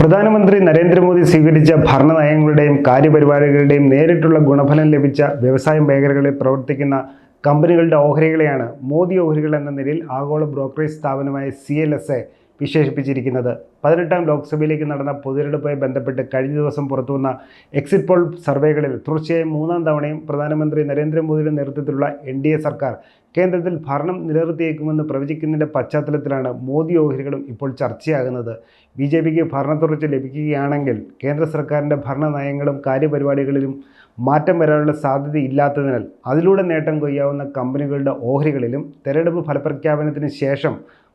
പ്രധാനമന്ത്രി നരേന്ദ്രമോദി സ്വീകരിച്ച ഭരണനയങ്ങളുടെയും കാര്യപരിപാടികളുടെയും നേരിട്ടുള്ള ഗുണഫലം ലഭിച്ച വ്യവസായ മേഖലകളിൽ പ്രവർത്തിക്കുന്ന കമ്പനികളുടെ ഓഹരികളെയാണ് മോദി ഓഹരികൾ എന്ന നിലയിൽ ആഗോള ബ്രോക്കറേജ് സ്ഥാപനമായ സി എൽ എസ് എ വിശേഷിപ്പിച്ചിരിക്കുന്നത്. പതിനെട്ടാം ലോക്സഭയിലേക്ക് നടന്ന പൊതുതെരഞ്ഞെടുപ്പുമായി ബന്ധപ്പെട്ട് കഴിഞ്ഞ ദിവസം പുറത്തുവന്ന എക്സിറ്റ് പോൾ സർവേകളിൽ തുടർച്ചയായി മൂന്നാം തവണയും പ്രധാനമന്ത്രി നരേന്ദ്രമോദിയുടെ നേതൃത്വത്തിലുള്ള എൻ സർക്കാർ കേന്ദ്രത്തിൽ ഭരണം നിലനിർത്തിയേക്കുമെന്ന് പ്രവചിക്കുന്നതിന്റെ പശ്ചാത്തലത്തിലാണ് മോദി ഓഹരികളും ഇപ്പോൾ ചർച്ചയാകുന്നത്. ബി ജെ പിക്ക് ഭരണത്തുടർച്ച ലഭിക്കുകയാണെങ്കിൽ കേന്ദ്ര സർക്കാരിന്റെ ഭരണ നയങ്ങളും കാര്യപരിപാടികളിലും മാറ്റം വരാനുള്ള സാധ്യത ഇല്ലാത്തതിനാൽ അതിലൂടെ നേട്ടം കൊയ്യാവുന്ന കമ്പനികളുടെ ഓഹരികളിലും തെരഞ്ഞെടുപ്പ് ഫലപ്രഖ്യാപനത്തിന് ശേഷം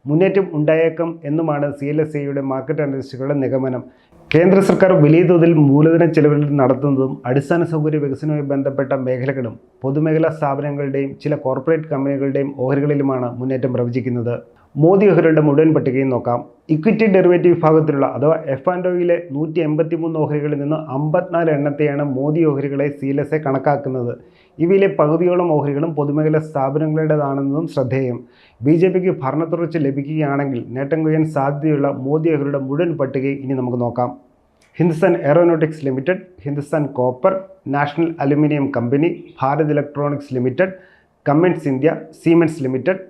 മുന്നേറ്റം ഉണ്ടായേക്കും എന്നുമാണ് സി എൽ എസ് ഐയുടെ മാർക്കറ്റ് അനലിസ്റ്റുകളുടെ നിഗമനം. കേന്ദ്ര സർക്കാർ വലിയ തോതിൽ മൂലധന ചെലവിൽ നടത്തുന്നതും അടിസ്ഥാന സൗകര്യ വികസനവുമായി ബന്ധപ്പെട്ട മേഖലകളും പൊതുമേഖലാ സ്ഥാപനങ്ങളുടെയും ചില കോർപ്പറേറ്റ് കമ്പനികളുടെയും ഓഹരികളിലുമാണ് മുന്നേറ്റം പ്രവചിക്കുന്നത്. മോദി ഓഹരികളുടെ മുഴുവൻ പട്ടികയും നോക്കാം. ഇക്വിറ്റി ഡെറിവേറ്റീവ് വിഭാഗത്തിലുള്ള അഥവാ എഫ് ആൻഡ് ഒയിലെ നൂറ്റി എൺപത്തി മൂന്ന് ഓഹരികളിൽ നിന്ന് അമ്പത്തിനാല് എണ്ണത്തെയാണ് മോദി ഓഹരികളെ സി എൽ എസ് എ കണക്കാക്കുന്നത്. ഇവയിലെ പകുതിയോളം ഓഹരികളും പൊതുമേഖല സ്ഥാപനങ്ങളുടേതാണെന്നതും ശ്രദ്ധേയം. ബി ജെ പിക്ക് ഭരണത്തുടർച്ച ലഭിക്കുകയാണെങ്കിൽ നേട്ടം കൊയ്യാൻ സാധ്യതയുള്ള മോദി ഓഹരിയുടെ മുഴുവൻ പട്ടികയും ഇനി നമുക്ക് നോക്കാം. Hindustan Aeronautics Limited Hindustan Copper National Aluminium Company Bharat Electronics Limited Cummins India Siemens Limited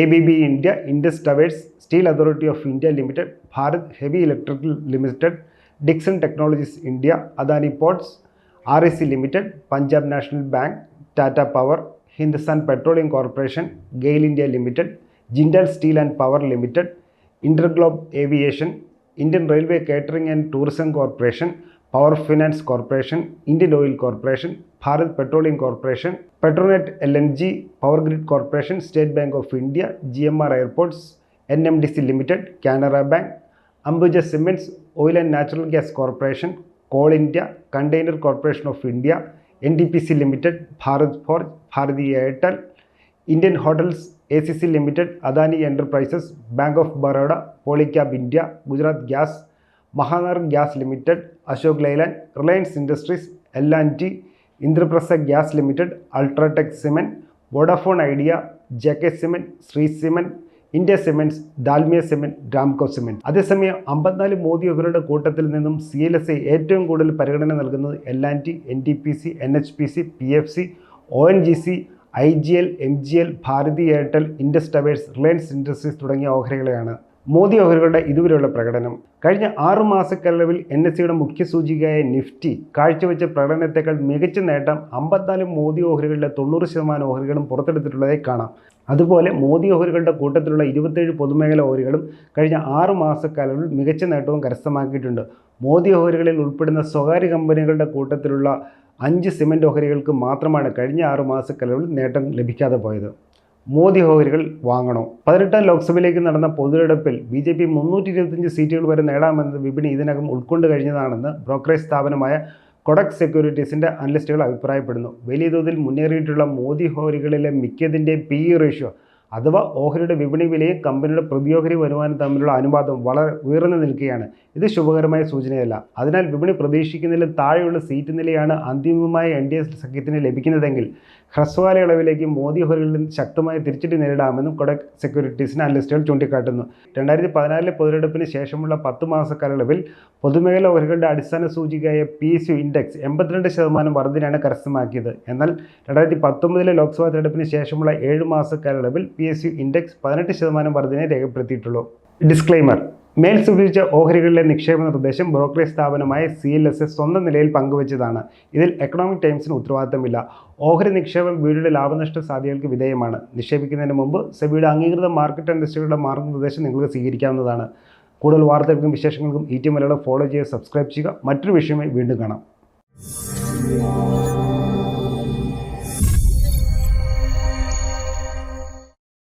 ABB India, Indus Towers, Steel Authority of India Limited, Bharat Heavy Electrical Limited, Dixon Technologies India, Adani Ports, RSC Limited, Punjab National Bank, Tata Power, Hindustan Petroleum Corporation, Gale India Limited, Jindal Steel and Power Limited, Interglobe Aviation, Indian Railway Catering and Tourism Corporation, Power Finance Corporation Indian Oil Corporation Bharat Petroleum Corporation Petronet L N G Power Grid Corporation State Bank of India G M R Airports N M D C Limited Canara Bank Ambuja Cements Oil and Natural Gas Corporation Coal India Container Corporation of India N D P C Limited Bharat Forge Bharti Airtel Indian Hotels A C C Limited Adani Enterprises Bank of Baroda Polycab India Gujarat Gas Mahanagar Gas Limited Ashok Leyland Reliance Industries L and T Indraprastha Gas Limited UltraTech Cement Vodafone Idea J K Cement Shree Cement India Cements Dalmia Cement Ramco Cement അതേസമയം അമ്പത്തിനാല് മോദി അവരുടെ കൂട്ടത്തിൽ നിന്നും C L S I ഏറ്റവും കൂടുതൽ പരിഗണന നൽകുന്നത് L and T N T P C N H P C P F C O N G C I G L M G L Bharti Airtel Indus Reliance Industries തുടങ്ങിയ ഓഹരികളെയാണ്. മോദി അവരുടെ ഇതുവരെയുള്ള പ്രകടനം. കഴിഞ്ഞ ആറു മാസക്കാലയളവിൽ എൻ എസ് സിയുടെ മുഖ്യ സൂചികയായ Nifty കാഴ്ചവെച്ച പ്രകടനത്തെക്കാൾ മികച്ച നേട്ടം അമ്പത്തിനാല് മോദി ഓഹരികളിലെ തൊണ്ണൂറ് ശതമാനം ഓഹരികളും പുറത്തെടുത്തിട്ടുള്ളതായി കാണാം. അതുപോലെ മോദി ഓഹരികളുടെ കൂട്ടത്തിലുള്ള ഇരുപത്തേഴ് പൊതുമേഖല ഓഹരികളും കഴിഞ്ഞ ആറു മാസക്കാലവിൽ മികച്ച നേട്ടവും കരസ്ഥമാക്കിയിട്ടുണ്ട്. മോദി ഓഹരികളിൽ ഉൾപ്പെടുന്ന സ്വകാര്യ കമ്പനികളുടെ കൂട്ടത്തിലുള്ള അഞ്ച് സിമന്റ് ഓഹരികൾക്ക് മാത്രമാണ് കഴിഞ്ഞ ആറു മാസക്കാലവിൽ നേട്ടം ലഭിക്കാതെ പോയത്. മോദി ഓഹരികൾ വാങ്ങണോ? പതിനെട്ടാം ലോക്സഭയിലേക്ക് നടന്ന പൊതുതെടുപ്പിൽ ബി ജെ പി മുന്നൂറ്റി ഇരുപത്തിയഞ്ച് സീറ്റുകൾ വരെ നേടാമെന്നത് വിപണി ഇതിനകം ഉൾക്കൊണ്ട് കഴിഞ്ഞതാണെന്ന് ബ്രോക്കറേജ് സ്ഥാപനമായ കൊടക് സെക്യൂരിറ്റീസിന്റെ അനലിസ്റ്റുകൾ അഭിപ്രായപ്പെടുന്നു. വലിയ തോതിൽ മുന്നേറിയിട്ടുള്ള മോദി ഓഹരികളിലെ മിക്കതിന്റെയും പി ഇ റേഷ്യോ അഥവാ ഓഹരിയുടെ വിപണി വിലയും കമ്പനിയുടെ പ്രതിയോഹരി വരുമാനം തമ്മിലുള്ള അനുപാതം വളരെ ഉയർന്നു നിൽക്കുകയാണ്. ഇത് ശുഭകരമായ സൂചനയല്ല. അതിനാൽ വിപണി പ്രതീക്ഷിക്കുന്നതിലും താഴെയുള്ള സീറ്റ് നിലയാണ് അന്തിമമായ എൻ ഡി എസ് സഖ്യത്തിന് ലഭിക്കുന്നതെങ്കിൽ ഹ്രസ്വകാല ഇളവിലേക്ക് മോദി ഓഹരികളിൽ ശക്തമായി തിരിച്ചടി നേരിടാമെന്നും കൊടക് സെക്യൂരിറ്റീസിന് അനലിസ്റ്റുകൾ ചൂണ്ടിക്കാട്ടുന്നു. രണ്ടായിരത്തി പതിനാലിലെ പൊതുതെടുപ്പിന് ശേഷമുള്ള പത്ത് മാസ കാലയളവിൽ പൊതുമേഖലാ ഓഹരികളുടെ അടിസ്ഥാന സൂചികയായ പി എസ് യു ഇൻഡെക്സ് എൺപത്തിരണ്ട് ശതമാനം വർദ്ധനയാണ് കരസ്ഥമാക്കിയത്. എന്നാൽ രണ്ടായിരത്തി പത്തൊമ്പതിലെ ലോക്സഭാ തെരഞ്ഞെടുപ്പിന് ശേഷമുള്ള ഏഴ് മാസ കാലയളവിൽ പി എസ് യു ഇൻഡെക്സ് പതിനെട്ട് ശതമാനം വർധനയെ രേഖപ്പെടുത്തിയിട്ടുള്ളൂ. ഡിസ്ക്ലൈമർ മേൽ സൂചിപ്പിച്ച ഓഹരികളിലെ നിക്ഷേപ നിർദ്ദേശം ബ്രോക്കറേജ് സ്ഥാപനമായ സി എൽ എസ് സ്വന്തം നിലയിൽ പങ്കുവച്ചതാണ്. ഇതിൽ എക്കണോമിക് ടൈംസിന് ഉത്തരവാദിത്തമില്ല. ഓഹരി നിക്ഷേപം വീടിയുടെ ലാഭനഷ്ട സാധ്യതകൾക്ക് വിധേയമാണ്. നിക്ഷേപിക്കുന്നതിന് മുമ്പ് സെബിയുടെ അംഗീകൃത മാർക്കറ്റ് ഇൻഡസ്ട്രികളുടെ മാർഗനിർദ്ദേശം നിങ്ങൾക്ക് സ്വീകരിക്കാവുന്നതാണ്. കൂടുതൽ വാർത്തകൾക്കും വിശേഷങ്ങൾക്കും ഈ ടി മലയാളം ഫോളോ ചെയ്യുക സബ്സ്ക്രൈബ് ചെയ്യുക. മറ്റൊരു വിഷയമായി വീണ്ടും കാണാം.